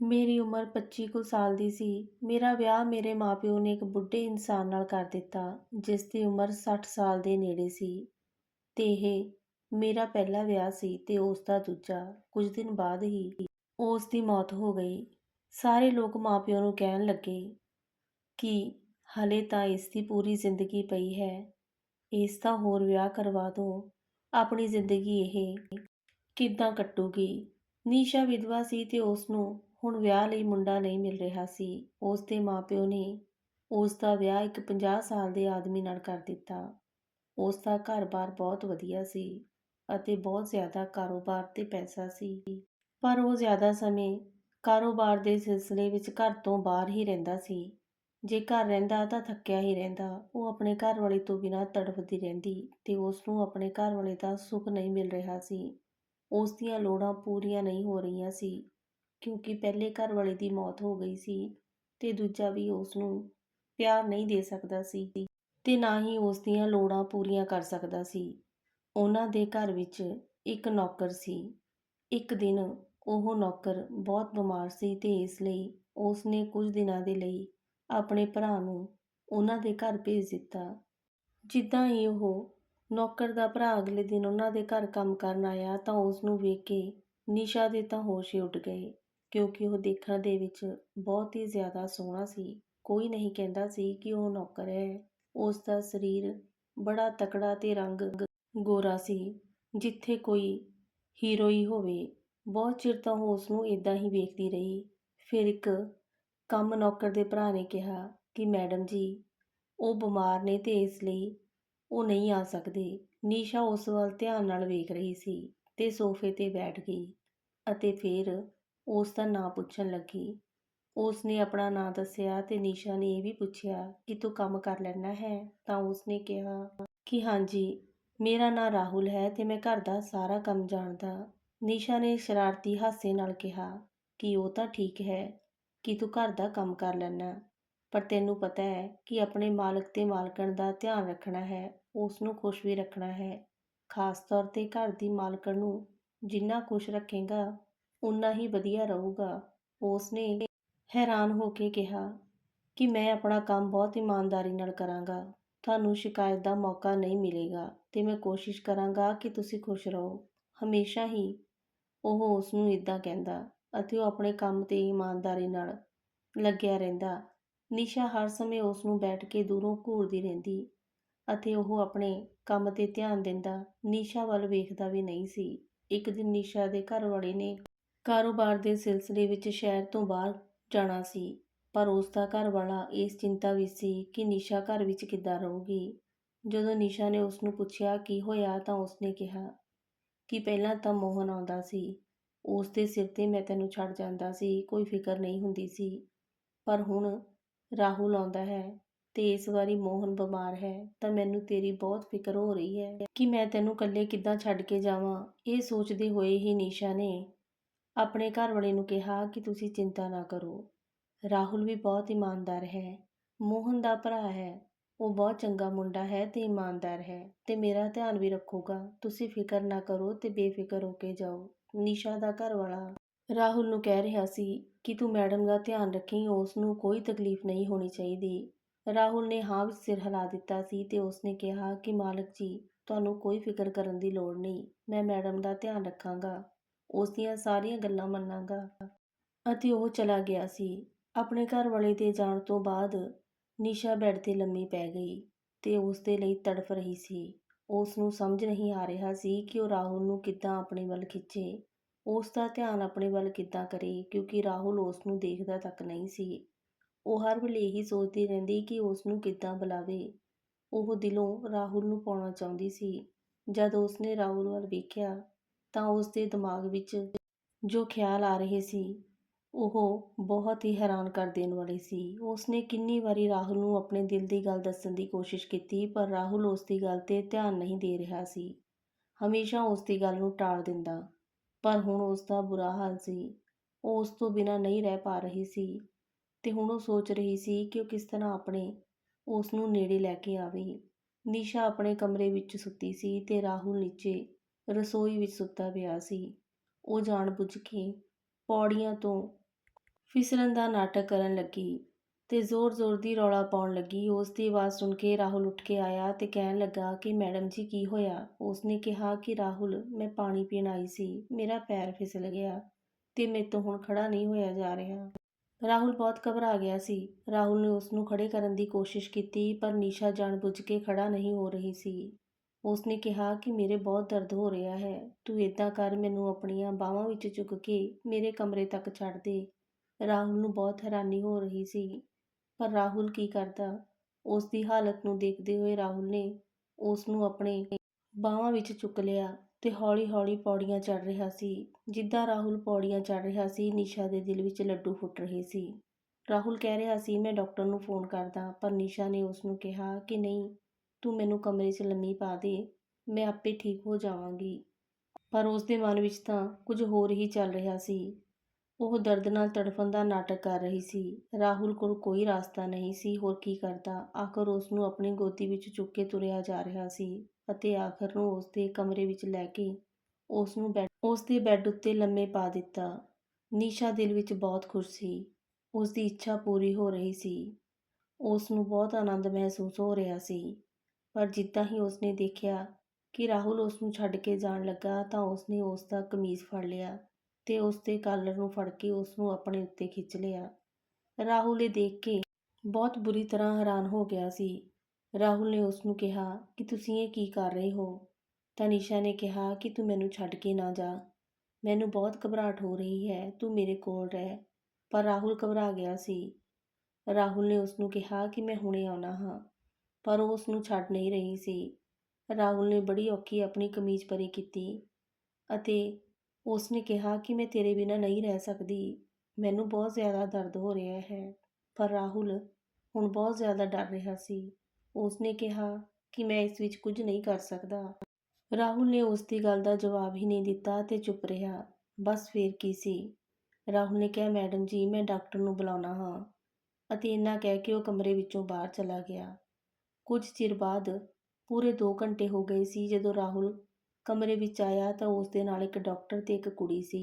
ਮੇਰੀ ਉਮਰ 25 ਕੁ ਸਾਲ ਦੀ ਸੀ। ਮੇਰਾ ਵਿਆਹ ਮੇਰੇ ਮਾਪਿਓ ਨੇ ਇੱਕ ਬੁੱਢੇ ਇਨਸਾਨ ਨਾਲ ਕਰ ਦਿੱਤਾ, ਜਿਸ ਦੀ ਉਮਰ 60 ਸਾਲ ਦੇ ਨੇੜੇ ਸੀ। ਤੇ ਇਹ ਮੇਰਾ ਪਹਿਲਾ ਵਿਆਹ ਸੀ ਤੇ ਉਸ ਦਾ ਦੂਜਾ ਕੁਝ ਦਿਨ ਬਾਅਦ ਹੀ ਉਸ ਦੀ ਮੌਤ ਹੋ ਗਈ। ਸਾਰੇ ਲੋਕ ਮਾਪਿਓ ਨੂੰ ਕਹਿਣ ਲੱਗੇ ਕਿ ਹਲੇ ਤਾਂ ਇਸ ਦੀ ਪੂਰੀ ਜ਼ਿੰਦਗੀ ਪਈ ਹੈ। ਇਸ ਦਾ ਹੋਰ ਵਿਆਹ ਕਰਵਾ ਦਿਓ ਆਪਣੀ ਜ਼ਿੰਦਗੀ ਇਹ ਕਿੱਦਾਂ ਕੱਟੂਗੀ? ਨੀਸ਼ਾ ਵਿਧਵਾ ਸੀ ਤੇ ਉਸ ਨੂੰ ਹੁਣ ਵਿਆਹ ਲਈ ਮੁੰਡਾ ਨਹੀਂ ਮਿਲ ਰਿਹਾ ਸੀ। ਉਸ ਦੇ ਮਾਪਿਓ ਨੇ ਉਸ ਦਾ ਵਿਆਹ ਇੱਕ 50 ਸਾਲ ਦੇ ਆਦਮੀ ਨਾਲ ਕਰ ਦਿੱਤਾ। ਉਸ ਦਾ ਘਰ-ਬਾਰ ਬਹੁਤ ਵਧੀਆ ਸੀ ਅਤੇ ਬਹੁਤ ਜ਼ਿਆਦਾ ਕਾਰੋਬਾਰ ਤੇ ਪੈਸਾ ਸੀ। ਪਰ ਉਹ ਜ਼ਿਆਦਾ ਸਮੇਂ ਕਾਰੋਬਾਰ ਦੇ ਸਿਲਸਿਲੇ ਵਿੱਚ ਘਰ ਤੋਂ ਬਾਹਰ ਹੀ ਰਹਿੰਦਾ ਸੀ। ਜੇ ਘਰ ਰਹਿੰਦਾ ਤਾਂ ਥੱਕਿਆ ਹੀ ਰਹਿੰਦਾ। ਉਹ ਆਪਣੇ ਘਰ ਵਾਲੇ ਤੋਂ ਬਿਨਾਂ ਤੜਫਦੀ ਰਹਿੰਦੀ ਤੇ ਉਸ ਨੂੰ ਆਪਣੇ ਘਰ ਵਾਲੇ ਦਾ ਸੁੱਖ ਨਹੀਂ ਮਿਲ ਰਿਹਾ ਸੀ। ਉਸ ਦੀਆਂ ਲੋੜਾਂ ਪੂਰੀਆਂ ਨਹੀਂ ਹੋ ਰਹੀਆਂ ਸੀ। ਕਿਉਂਕਿ ਪਹਿਲੇ ਘਰ ਵਾਲੇ ਦੀ ਮੌਤ ਹੋ ਗਈ ਸੀ ਤੇ ਦੂਜਾ ਵੀ ਉਸ ਨੂੰ ਪਿਆਰ ਨਹੀਂ ਦੇ ਸਕਦਾ ਸੀ ਤੇ ਨਾ ਹੀ ਉਸ ਦੀਆਂ ਲੋੜਾਂ ਪੂਰੀਆਂ ਕਰ ਸਕਦਾ ਸੀ। ਉਹਨਾਂ ਦੇ ਘਰ ਵਿੱਚ ਇੱਕ ਨੌਕਰ ਸੀ। ਇੱਕ ਦਿਨ ਉਹ ਨੌਕਰ ਬਹੁਤ ਬਿਮਾਰ ਸੀ ਤੇ ਇਸ ਲਈ ਉਸ ਨੇ ਕੁਝ ਦਿਨਾਂ ਦੇ ਲਈ ਆਪਣੇ ਭਰਾ ਨੂੰ ਉਹਨਾਂ ਦੇ ਘਰ ਭੇਜ ਦਿੱਤਾ। ਜਿੱਦਾਂ ਹੀ ਉਹ ਨੌਕਰ ਦਾ ਭਰਾ ਅਗਲੇ ਦਿਨ ਉਹਨਾਂ ਦੇ ਘਰ ਕੰਮ ਕਰਨ ਆਇਆ ਤਾਂ ਉਸ ਨੂੰ ਵੇਖ ਕੇ ਨਿਸ਼ਾ ਦੇ ਤਾਂ ਹੋਸ਼ ਹੀ ਉੱਡ ਗਏ। ਕਿਉਂਕਿ ਉਹ ਦੇਖਣ ਦੇ ਵਿੱਚ ਬਹੁਤ ਹੀ ਜ਼ਿਆਦਾ ਸੋਹਣਾ ਸੀ। ਕੋਈ ਨਹੀਂ ਕਹਿੰਦਾ ਸੀ ਕਿ ਉਹ ਨੌਕਰ ਹੈ। ਉਸ ਦਾ ਸਰੀਰ ਬੜਾ ਤਕੜਾ ਤੇ ਰੰਗ ਗੋਰਾ ਸੀ। ਜਿੱਥੇ ਕੋਈ ਹੀਰੋ ਹੀ ਹੋਵੇ, ਬਹੁਤ ਚਿਰ ਤਾਂ ਉਹ ਉਸ ਨੂੰ ਇਦਾਂ ਹੀ ਵੇਖਦੀ ਰਹੀ। ਫਿਰ ਇੱਕ ਕੰਮ ਨੌਕਰ ਦੇ ਭਰਾ ਨੇ ਕਿਹਾ ਕਿ, ਮੈਡਮ ਜੀ, ਉਹ ਬਿਮਾਰ ਨੇ ਤੇ ਇਸ ਲਈ ਉਹ ਨਹੀਂ ਆ ਸਕਦੇ। ਨੀਸ਼ਾ ਉਸ ਵੱਲ ਧਿਆਨ ਨਾਲ ਵੇਖ ਰਹੀ ਸੀ ਤੇ ਸੋਫੇ ਤੇ ਬੈਠ ਗਈ ਅਤੇ ਫਿਰ ਉਸ ਦਾ ਨਾਂ ਪੁੱਛਣ ਲੱਗੀ। ਉਸ ਨੇ ਆਪਣਾ ਨਾਂ ਦੱਸਿਆ ਤੇ ਨੀਸ਼ਾ ਨੇ ਇਹ ਵੀ ਪੁੱਛਿਆ ਕਿ ਤੂੰ ਕੰਮ ਕਰ ਲੈਣਾ ਹੈ? ਤਾਂ ਉਸ ਨੇ ਕਿਹਾ ਕਿ ਹਾਂਜੀ, ਮੇਰਾ ਨਾਂ ਰਾਹੁਲ ਹੈ ਤੇ ਮੈਂ ਘਰ ਦਾ ਸਾਰਾ ਕੰਮ ਜਾਣਦਾ। ਨੀਸ਼ਾ ਨੇ ਸ਼ਰਾਰਤੀ ਹਾਸੇ ਨਾਲ ਕਿਹਾ ਕਿ ਉਹ ਤਾਂ ਠੀਕ ਹੈ ਕਿ ਤੂੰ ਘਰ ਦਾ ਕੰਮ ਕਰ ਲੈਣਾ ਪਰ ਤੈਨੂੰ ਪਤਾ ਹੈ ਕਿ ਆਪਣੇ ਮਾਲਕ ਤੇ ਮਾਲਕਣ ਦਾ ਧਿਆਨ ਰੱਖਣਾ ਹੈ ਉਸ ਨੂੰ ਖੁਸ਼ ਵੀ ਰੱਖਣਾ ਹੈ। ਖਾਸ ਤੌਰ ਤੇ ਘਰ ਦੀ ਮਾਲਕਣ ਨੂੰ ਜਿੰਨਾ ਖੁਸ਼ ਰੱਖੇਗਾ ਉਨਾ ਹੀ ਵਧੀਆ ਰਹੂਗਾ। ਉਸ ਨੇ ਹੈਰਾਨ ਹੋ ਕੇ ਕਿਹਾ ਕਿ ਮੈਂ ਆਪਣਾ ਕੰਮ ਬਹੁਤ ਇਮਾਨਦਾਰੀ ਨਾਲ ਕਰਾਂਗਾ। ਤੁਹਾਨੂੰ ਸ਼ਿਕਾਇਤ ਦਾ ਮੌਕਾ ਨਹੀਂ ਮਿਲੇਗਾ ਤੇ ਮੈਂ ਕੋਸ਼ਿਸ਼ ਕਰਾਂਗਾ ਕਿ ਤੁਸੀਂ ਖੁਸ਼ ਰਹੋ। ਹਮੇਸ਼ਾ ਹੀ ਉਹ ਉਸ ਨੂੰ ਇਦਾਂ ਕਹਿੰਦਾ ਅਤੇ ਉਹ ਆਪਣੇ ਕੰਮ ਤੇ ਇਮਾਨਦਾਰੀ ਨਾਲ ਲੱਗਿਆ ਰਹਿੰਦਾ। ਨਿਸ਼ਾ ਹਰ ਸਮੇਂ ਉਸ ਨੂੰ ਬੈਠ ਕੇ ਦੂਰੋਂ ਘੂਰਦੀ ਰਹਿੰਦੀ ਅਤੇ ਉਹ ਆਪਣੇ ਕੰਮ ਤੇ ਧਿਆਨ ਦਿੰਦਾ। ਨਿਸ਼ਾ ਵੱਲ ਵੇਖਦਾ ਵੀ ਨਹੀਂ ਸੀ। ਇੱਕ ਦਿਨ ਨਿਸ਼ਾ ਦੇ ਘਰ ਵਾਲੇ ਨੇ ਕਾਰੋਬਾਰ ਦੇ ਸਿਲਸਿਲੇ ਵਿੱਚ ਸ਼ਹਿਰ ਤੋਂ ਬਾਹਰ ਜਾਣਾ ਸੀ, ਪਰ ਉਸ ਦਾ ਘਰ ਵਾਲਾ ਇਸ ਚਿੰਤਾ ਵਿੱਚ ਸੀ ਕਿ ਨਿਸ਼ਾ ਘਰ ਵਿੱਚ ਕਿੱਦਾਂ ਰਹੂਗੀ। ਜਦੋਂ ਨਿਸ਼ਾ ਨੇ ਉਸ ਨੂੰ ਪੁੱਛਿਆ ਕੀ ਹੋਇਆ ਤਾਂ ਉਸ ਨੇ ਕਿਹਾ ਕਿ ਪਹਿਲਾਂ ਤਾਂ ਮੋਹਨ ਆਉਂਦਾ ਸੀ। ਉਸ ਦੇ ਸਿਰ ਤੇ ਮੈਂ ਤੈਨੂੰ ਛੱਡ ਜਾਂਦਾ ਸੀ, ਕੋਈ ਫਿਕਰ ਨਹੀਂ ਹੁੰਦੀ ਸੀ। ਪਰ ਹੁਣ ਰਾਹੁਲ ਆਉਂਦਾ ਹੈ ਤੇ ਇਸ ਵਾਰੀ ਮੋਹਨ ਬਿਮਾਰ ਹੈ, ਤਾਂ ਮੈਨੂੰ ਤੇਰੀ ਬਹੁਤ ਫਿਕਰ ਹੋ ਰਹੀ ਹੈ ਕਿ ਮੈਂ ਤੈਨੂੰ ਇਕੱਲੇ ਕਿੱਦਾਂ ਛੱਡ ਕੇ ਜਾਵਾਂ। ਇਹ ਸੋਚਦੇ ਹੋਏ ਹੀ ਨੀਸ਼ਾ ਨੇ ਆਪਣੇ ਘਰ ਵਾਲੇ ਨੂੰ ਕਿਹਾ ਕਿ ਤੁਸੀਂ ਚਿੰਤਾ ਨਾ ਕਰੋ। ਰਾਹੁਲ ਵੀ ਬਹੁਤ ਇਮਾਨਦਾਰ ਹੈ। ਮੋਹਨ ਦਾ ਭਰਾ ਹੈ। ਉਹ ਬਹੁਤ ਚੰਗਾ ਮੁੰਡਾ ਹੈ ਤੇ ਇਮਾਨਦਾਰ ਹੈ ਤੇ ਮੇਰਾ ਧਿਆਨ ਵੀ ਰੱਖੂਗਾ। ਤੁਸੀਂ ਫਿਕਰ ਨਾ ਕਰੋ ਤੇ ਬੇਫਿਕਰ ਹੋ ਕੇ ਜਾਓ। ਨਿਸ਼ਾ ਦਾ ਘਰ ਵਾਲਾ ਰਾਹੁਲ ਨੂੰ ਕਹਿ ਰਿਹਾ ਸੀ ਕਿ ਤੂੰ ਮੈਡਮ ਦਾ ਧਿਆਨ ਰੱਖੀ, ਉਸ ਨੂੰ ਕੋਈ ਤਕਲੀਫ ਨਹੀਂ ਹੋਣੀ ਚਾਹੀਦੀ। ਰਾਹੁਲ ਨੇ ਹਾਂ ਵਿੱਚ ਸਿਰ ਹਿਲਾ ਦਿੱਤਾ ਸੀ ਤੇ ਉਸਨੇ ਕਿਹਾ ਕਿ ਮਾਲਕ ਜੀ, ਤੁਹਾਨੂੰ ਕੋਈ ਫਿਕਰ ਕਰਨ ਦੀ ਲੋੜ ਨਹੀਂ। ਮੈਂ ਮੈਡਮ ਦਾ ਧਿਆਨ ਰੱਖਾਂਗਾ। ਉਸ ਦੀਆਂ ਸਾਰੀਆਂ ਗੱਲਾਂ ਮੰਨਾਂਗਾ। ਅਤੇ ਉਹ ਚਲਾ ਗਿਆ ਸੀ। ਆਪਣੇ ਘਰ ਵਾਲੇ ਦੇ ਜਾਣ ਤੋਂ ਬਾਅਦ ਨਿਸ਼ਾ ਬੈੱਡ ਤੇ ਲੰਮੀ ਪੈ ਗਈ ਤੇ ਉਸ ਦੇ ਲਈ ਤੜਫ ਰਹੀ ਸੀ। ਉਸ ਨੂੰ ਸਮਝ ਨਹੀਂ ਆ ਰਿਹਾ ਸੀ ਕਿ ਉਹ ਰਾਹੁਲ ਨੂੰ ਕਿੱਦਾਂ ਆਪਣੇ ਵੱਲ ਖਿੱਚੇ। ਉਸ ਦਾ ਧਿਆਨ ਆਪਣੇ ਵੱਲ ਕਿੱਦਾਂ ਕਰੇ, ਕਿਉਂਕਿ ਰਾਹੁਲ ਉਸ ਨੂੰ ਦੇਖਦਾ ਤੱਕ ਨਹੀਂ ਸੀ। ਉਹ ਹਰ ਵੇਲੇ ਇਹੀ ਸੋਚਦੀ ਰਹਿੰਦੀ ਕਿ ਉਸ ਨੂੰ ਕਿੱਦਾਂ ਬੁਲਾਵੇ। ਉਹ ਦਿਲੋਂ ਰਾਹੁਲ ਨੂੰ ਪਾਉਣਾ ਚਾਹੁੰਦੀ ਸੀ। ਜਦ ਉਸਨੇ ਰਾਹੁਲ ਵੱਲ ਵੇਖਿਆ ਤਾਂ ਉਸ ਦੇ ਦਿਮਾਗ ਵਿੱਚ ਜੋ ਖਿਆਲ ਆ ਰਹੇ ਸੀ, ਉਹ ਬਹੁਤ ਹੀ ਹੈਰਾਨ ਕਰ ਦੇਣ ਵਾਲੇ ਸੀ। ਉਸਨੇ ਕਿੰਨੀ ਵਾਰੀ ਰਾਹੁਲ ਨੂੰ ਆਪਣੇ ਦਿਲ ਦੀ ਗੱਲ ਦੱਸਣ ਦੀ ਕੋਸ਼ਿਸ਼ ਕੀਤੀ, ਪਰ ਰਾਹੁਲ ਉਸ ਦੀ ਗੱਲ ਤੇ ਧਿਆਨ ਨਹੀਂ ਦੇ ਰਿਹਾ ਸੀ। ਹਮੇਸ਼ਾ ਉਸ ਦੀ ਗੱਲ ਨੂੰ ਟਾਲ ਦਿੰਦਾ, ਪਰ ਹੁਣ ਉਸ ਦਾ ਬੁਰਾ ਹਾਲ ਸੀ। ਉਹ ਉਸ ਤੋਂ ਬਿਨਾਂ ਨਹੀਂ ਰਹਿ ਪਾ ਰਹੀ ਸੀ ਤੇ ਹੁਣ ਉਹ ਸੋਚ ਰਹੀ ਸੀ ਕਿ ਉਹ ਕਿਸ ਤਰ੍ਹਾਂ ਆਪਣੇ ਉਸ ਨੂੰ ਨੇੜੇ ਲੈ ਕੇ ਆਵੇ। ਨਿਸ਼ਾ ਆਪਣੇ ਕਮਰੇ ਵਿੱਚ ਸੁੱਤੀ ਸੀ ਤੇ ਰਾਹੁਲ ਨੀਚੇ ਰਸੋਈ ਵਿੱਚ ਸੁੱਤਾ ਪਿਆ ਸੀ ਉਹ ਜਾਣ ਬੁੱਝ ਕੇ ਪੌੜੀਆਂ ਤੋਂ ਫਿਸਲਣ ਦਾ ਨਾਟਕ ਕਰਨ ਲੱਗੀ ਤੇ ਜ਼ੋਰ-ਜ਼ੋਰ ਦੀ ਰੌਲਾ ਪਾਉਣ ਲੱਗੀ। ਉਸ ਦੀ ਆਵਾਜ਼ ਸੁਣ ਕੇ ਰਾਹੁਲ ਉੱਠ ਕੇ ਆਇਆ ਤੇ ਕਹਿਣ ਲੱਗਾ ਕਿ ਮੈਡਮ ਜੀ ਕੀ ਹੋਇਆ? ਉਸਨੇ ਕਿਹਾ ਕਿ ਰਾਹੁਲ ਮੈਂ ਪਾਣੀ ਪੀਣ ਆਈ ਸੀ, ਮੇਰਾ ਪੈਰ ਫਿਸਲ ਗਿਆ ਤੇ ਤੋਂ ਹੁਣ ਖੜਾ ਨਹੀਂ ਹੋਇਆ ਜਾ ਰਿਹਾ। ਰਾਹੁਲ ਬਹੁਤ ਘਬਰਾ ਗਿਆ ਸੀ। ਰਾਹੁਲ ਨੇ ਉਸਨੂੰ ਖੜੇ ਕਰਨ ਦੀ ਕੋਸ਼ਿਸ਼ ਕੀਤੀ ਪਰ ਨਿਸ਼ਾ ਜਾਣਬੁੱਝ ਕੇ ਖੜਾ ਨਹੀਂ ਹੋ ਰਹੀ ਸੀ। ਉਸ ਨੇ ਕਿਹਾ ਕਿ ਮੇਰੇ ਬਹੁਤ ਦਰਦ ਹੋ ਰਿਹਾ ਹੈ, ਤੂੰ ਏਦਾਂ ਕਰ ਮੈਨੂੰ ਆਪਣੀਆਂ ਬਾਹਾਂ ਵਿੱਚ ਚੁੱਕ ਕੇ ਮੇਰੇ ਕਮਰੇ ਤੱਕ ਛੱਡ ਦੇ। ਰਾਹੁਲ ਨੂੰ ਬਹੁਤ ਹੈਰਾਨੀ ਹੋ ਰਹੀ ਸੀ ਪਰ ਰਾਹੁਲ ਕੀ ਕਰਦਾ? ਉਸ ਦੀ ਹਾਲਤ ਨੂੰ ਦੇਖਦੇ ਹੋਏ ਰਾਹੁਲ ਨੇ ਉਸ ਨੂੰ ਆਪਣੇ ਬਾਹਾਂ ਵਿੱਚ ਚੁੱਕ ਲਿਆ ਤੇ ਹੌਲੀ-ਹੌਲੀ ਪੌੜੀਆਂ ਚੜ੍ਹ ਰਿਹਾ ਸੀ। ਜਿੱਦਾਂ ਰਾਹੁਲ ਪੌੜੀਆਂ ਚੜ੍ਹ ਰਿਹਾ ਸੀ, ਨਿਸ਼ਾ ਦੇ ਦਿਲ ਵਿੱਚ ਲੱਡੂ ਫੁੱਟ ਰਹੇ ਸੀ। ਰਾਹੁਲ ਕਹਿ ਰਿਹਾ ਸੀ ਮੈਂ ਡਾਕਟਰ ਨੂੰ ਫੋਨ ਕਰਦਾ ਪਰ ਨਿਸ਼ਾ ਨੇ ਉਸਨੂੰ ਕਿਹਾ ਕਿ ਨਹੀਂ ਤੂੰ ਮੈਨੂੰ ਕਮਰੇ 'ਚ ਲੰਮੀ ਪਾ ਦੇ, ਮੈਂ ਆਪੇ ਠੀਕ ਹੋ ਜਾਵਾਂਗੀ। ਪਰ ਉਸਦੇ ਮਨ ਵਿੱਚ ਤਾਂ ਕੁਝ ਹੋਰ ਹੀ ਚੱਲ ਰਿਹਾ ਸੀ। ਉਹ ਦਰਦ ਨਾਲ ਤੜਫਣ ਦਾ ਨਾਟਕ ਕਰ ਰਹੀ ਸੀ। ਰਾਹੁਲ ਕੋਲ ਕੋਈ ਰਾਸਤਾ ਨਹੀਂ ਸੀ ਹੋਰ ਕੀ ਕਰਦਾ। ਆਖਰ ਉਸਨੂੰ ਆਪਣੀ ਗੋਦੀ ਵਿੱਚ ਚੁੱਕ ਕੇ ਤੁਰਿਆ ਜਾ ਰਿਹਾ ਸੀ ਅਤੇ ਆਖਰ ਨੂੰ ਉਸਦੇ ਕਮਰੇ ਵਿੱਚ ਲੈ ਕੇ ਉਸ ਨੂੰ ਬੈੱਡ ਉਸਦੇ ਬੈੱਡ ਉੱਤੇ ਲੰਮੇ ਪਾ ਦਿੱਤਾ। ਨਿਸ਼ਾ ਦਿਲ ਵਿੱਚ ਬਹੁਤ ਖੁਸ਼ ਸੀ। ਉਸ ਦੀ ਇੱਛਾ ਪੂਰੀ ਹੋ ਰਹੀ ਸੀ। ਉਸ ਨੂੰ ਬਹੁਤ ਆਨੰਦ ਮਹਿਸੂਸ ਹੋ ਰਿਹਾ ਸੀ। ਪਰ ਜਿੱਦਾਂ ਹੀ ਉਸਨੇ ਦੇਖਿਆ ਕਿ ਰਾਹੁਲ ਉਸਨੂੰ ਛੱਡ ਕੇ ਜਾਣ ਲੱਗਾ ਤਾਂ ਉਸਨੇ ਉਸਦਾ ਕਮੀਜ਼ ਫੜ ਲਿਆ ਤੇ ਉਸਦੇ ਕਾਲਰ ਨੂੰ ਫੜ ਕੇ ਉਸਨੂੰ ਆਪਣੇ ਉੱਤੇ ਖਿੱਚ ਲਿਆ। ਰਾਹੁਲ ਇਹ ਦੇਖ ਕੇ ਬਹੁਤ ਬੁਰੀ ਤਰ੍ਹਾਂ ਹੈਰਾਨ ਹੋ ਗਿਆ ਸੀ। ਰਾਹੁਲ ਨੇ ਉਸਨੂੰ ਕਿਹਾ ਕਿ ਤੁਸੀਂ ਇਹ ਕੀ ਕਰ ਰਹੇ ਹੋ? ਤਾਂ ਨਿਸ਼ਾ ਨੇ ਕਿਹਾ ਕਿ ਤੂੰ ਮੈਨੂੰ ਛੱਡ ਕੇ ਨਾ ਜਾ, ਮੈਨੂੰ ਬਹੁਤ ਘਬਰਾਹਟ ਹੋ ਰਹੀ ਹੈ, ਤੂੰ ਮੇਰੇ ਕੋਲ ਰਹਿ। ਪਰ ਰਾਹੁਲ ਘਬਰਾ ਗਿਆ ਸੀ। ਰਾਹੁਲ ਨੇ ਉਸਨੂੰ ਕਿਹਾ ਕਿ ਮੈਂ ਹੁਣੇ ਆਉਣਾ ਹਾਂ ਪਰ ਉਹ ਉਸਨੂੰ ਛੱਡ ਨਹੀਂ ਰਹੀ ਸੀ। ਰਾਹੁਲ ਨੇ ਬੜੀ ਔਖੀ ਆਪਣੀ ਕਮੀਜ਼ ਪਰੇ ਕੀਤੀ ਅਤੇ ਉਸ ਨੇ ਕਿਹਾ ਕਿ ਮੈਂ ਤੇਰੇ ਬਿਨਾਂ ਨਹੀਂ ਰਹਿ ਸਕਦੀ, ਮੈਨੂੰ ਬਹੁਤ ਜ਼ਿਆਦਾ ਦਰਦ ਹੋ ਰਿਹਾ ਹੈ। ਪਰ ਰਾਹੁਲ ਹੁਣ ਬਹੁਤ ਜ਼ਿਆਦਾ ਡਰ ਰਿਹਾ ਸੀ। ਉਸਨੇ ਕਿਹਾ ਕਿ ਮੈਂ ਇਸ ਵਿੱਚ ਕੁਝ ਨਹੀਂ ਕਰ ਸਕਦਾ। ਰਾਹੁਲ ਨੇ ਉਸ ਦੀ ਗੱਲ ਦਾ ਜਵਾਬ ਹੀ ਨਹੀਂ ਦਿੱਤਾ ਤੇ ਚੁੱਪ ਰਿਹਾ। ਬਸ ਫੇਰ ਕੀ ਸੀ? ਰਾਹੁਲ ਨੇ ਕਿਹਾ ਮੈਡਮ ਜੀ ਮੈਂ ਡਾਕਟਰ ਨੂੰ ਬੁਲਾਉਣਾ ਹਾਂ ਅਤੇ ਇੰਨਾ ਕਹਿ ਕੇ ਉਹ ਕਮਰੇ ਵਿੱਚੋਂ ਬਾਹਰ ਚਲਾ ਗਿਆ। ਕੁਝ ਚਿਰ ਬਾਅਦ ਪੂਰੇ ਦੋ ਘੰਟੇ ਹੋ ਗਏ ਸੀ ਜਦੋਂ ਰਾਹੁਲ ਕਮਰੇ ਵਿੱਚ ਆਇਆ ਤਾਂ ਉਸ ਦੇ ਨਾਲ ਇੱਕ ਡਾਕਟਰ ਤੇ ਇੱਕ ਕੁੜੀ ਸੀ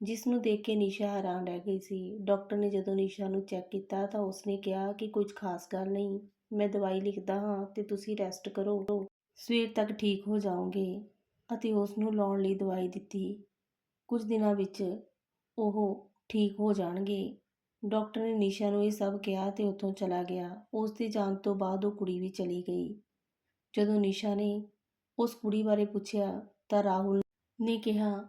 ਜਿਸ ਨੂੰ ਦੇਖ ਕੇ ਨਿਸ਼ਾ ਹੈਰਾਨ ਰਹਿ ਗਈ ਸੀ। ਡਾਕਟਰ ਨੇ ਜਦੋਂ ਨਿਸ਼ਾ ਨੂੰ ਚੈੱਕ ਕੀਤਾ ਤਾਂ ਉਸਨੇ ਕਿਹਾ ਕਿ ਕੁਝ ਖਾਸ ਗੱਲ ਨਹੀਂ, ਮੈਂ ਦਵਾਈ ਲਿਖਦਾ ਹਾਂ ਤੇ ਤੁਸੀਂ ਰੈਸਟ ਕਰੋ, ਸਵੇਰ ਤੱਕ ਠੀਕ ਹੋ ਜਾਓਗੇ ਅਤੇ ਉਸ ਨੂੰ ਲਾਉਣ ਲਈ ਦਵਾਈ ਦਿੱਤੀ। ਕੁਝ ਦਿਨਾਂ ਵਿੱਚ ਉਹ ਠੀਕ ਹੋ ਜਾਣਗੇ। ਡਾਕਟਰ ਨੇ ਨਿਸ਼ਾ ਨੂੰ ਇਹ ਸਭ ਕਿਹਾ ਤੇ ਉੱਥੋਂ ਚਲਾ ਗਿਆ। ਉਸ ਦੇ ਜਾਣ ਤੋਂ ਬਾਅਦ ਉਹ ਕੁੜੀ ਵੀ ਚਲੀ ਗਈ। ਜਦੋਂ ਨਿਸ਼ਾ ਨੇ ਉਸ ਕੁੜੀ ਬਾਰੇ ਪੁੱਛਿਆ ਤਾਂ ਰਾਹੁਲ ਨੇ ਕਿਹਾ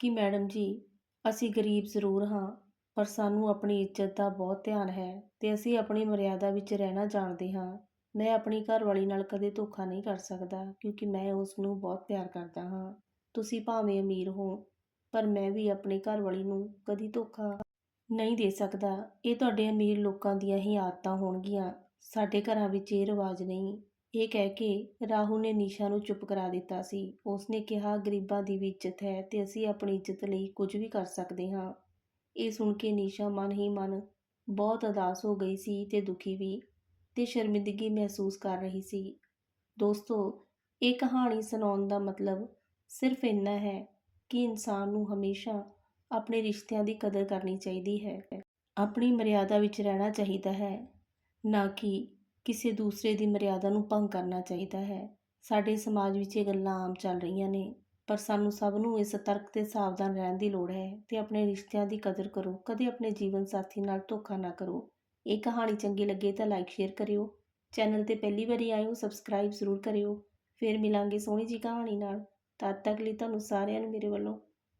ਕਿ, ਮੈਡਮ ਜੀ, ਅਸੀਂ ਗਰੀਬ ਜ਼ਰੂਰ ਹਾਂ, ਪਰ ਸਾਨੂੰ ਆਪਣੀ ਇੱਜ਼ਤ ਦਾ ਬਹੁਤ ਧਿਆਨ ਹੈ ਤੇ ਅਸੀਂ ਆਪਣੀ ਮਰਿਆਦਾ ਵਿੱਚ ਰਹਿਣਾ ਜਾਣਦੇ ਹਾਂ। ਮੈਂ ਆਪਣੀ ਘਰਵਾਲੀ ਨਾਲ ਕਦੇ ਧੋਖਾ ਨਹੀਂ ਕਰ ਸਕਦਾ, ਕਿਉਂਕਿ ਮੈਂ ਉਸ ਨੂੰ ਬਹੁਤ ਪਿਆਰ ਕਰਦਾ ਹਾਂ। ਤੁਸੀਂ ਭਾਵੇਂ ਅਮੀਰ ਹੋ, ਪਰ ਮੈਂ ਵੀ ਆਪਣੀ ਘਰਵਾਲੀ ਨੂੰ ਕਦੀ ਧੋਖਾ ਨਹੀਂ ਦੇ ਸਕਦਾ। ਇਹ ਤੁਹਾਡੇ ਅਮੀਰ ਲੋਕਾਂ ਦੀਆਂ ਹੀ ਆਦਤਾਂ ਹੋਣਗੀਆਂ, ਸਾਡੇ ਘਰਾਂ ਵਿੱਚ ਇਹ ਰਿਵਾਜ ਨਹੀਂ। ਇਹ ਕਹਿ ਕੇ ਰਾਹੂ ਨੇ ਨਿਸ਼ਾ ਨੂੰ ਚੁੱਪ ਕਰਾ ਦਿੱਤਾ ਸੀ। ਉਸਨੇ ਕਿਹਾ ਗਰੀਬਾਂ ਦੀ ਵੀ ਇੱਜ਼ਤ ਹੈ ਤੇ ਅਸੀਂ ਆਪਣੀ ਇੱਜ਼ਤ ਲਈ ਕੁਝ ਵੀ ਕਰ ਸਕਦੇ ਹਾਂ। ਇਹ ਸੁਣ ਕੇ ਨਿਸ਼ਾ ਮਨ ਹੀ ਮਨ ਬਹੁਤ ਉਦਾਸ ਹੋ ਗਈ ਸੀ ਤੇ ਦੁਖੀ ਵੀ ਤੇ ਸ਼ਰਮਿੰਦਗੀ ਮਹਿਸੂਸ ਕਰ ਰਹੀ ਸੀ। ਦੋਸਤੋ ਇਹ ਕਹਾਣੀ ਸੁਣਾਉਣ ਦਾ ਮਤਲਬ ਸਿਰਫ ਇੰਨਾ ਹੈ ਕਿ ਇਨਸਾਨ ਨੂੰ ਹਮੇਸ਼ਾ ਆਪਣੇ ਰਿਸ਼ਤਿਆਂ ਦੀ ਕਦਰ ਕਰਨੀ ਚਾਹੀਦੀ ਹੈ। ਆਪਣੀ ਮਰਿਆਦਾ ਵਿੱਚ ਰਹਿਣਾ ਚਾਹੀਦਾ ਹੈ, ਨਾ ਕਿ ਕਿਸੇ ਦੂਸਰੇ ਦੀ ਮਰਿਆਦਾ ਨੂੰ ਭੰਗ ਕਰਨਾ ਚਾਹੀਦਾ ਹੈ। ਸਾਡੇ ਸਮਾਜ ਵਿੱਚ ਇਹ ਗੱਲਾਂ ਆਮ ਚੱਲ ਰਹੀਆਂ ਨੇ ਪਰ ਸਾਨੂੰ ਸਭ ਨੂੰ ਇਸ ਸਤਰਕ ਤੇ ਸਾਵਧਾਨ ਰਹਿਣ ਦੀ ਲੋੜ ਹੈ ਤੇ ਆਪਣੇ ਰਿਸ਼ਤਿਆਂ ਦੀ ਕਦਰ ਕਰੋ, ਕਦੇ ਆਪਣੇ ਜੀਵਨ ਸਾਥੀ ਨਾਲ ਧੋਖਾ ਨਾ ਕਰੋ। ਇਹ ਕਹਾਣੀ ਚੰਗੀ ਲੱਗੇ ਤਾਂ ਲਾਈਕ ਸ਼ੇਅਰ ਕਰਿਓ। ਚੈਨਲ ਤੇ ਪਹਿਲੀ ਵਾਰੀ ਆਏ ਹੋ ਸਬਸਕ੍ਰਾਈਬ ਜ਼ਰੂਰ ਕਰਿਓ। ਫਿਰ ਮਿਲਾਂਗੇ ਸੋਹਣੀ ਜੀ ਕਹਾਣੀ ਨਾਲ। ਤਦ ਤੱਕ ਲਈ ਤੁਹਾਨੂੰ ਸਾਰਿਆਂ ਨੂੰ ਮੇਰੇ ਵੱਲੋਂ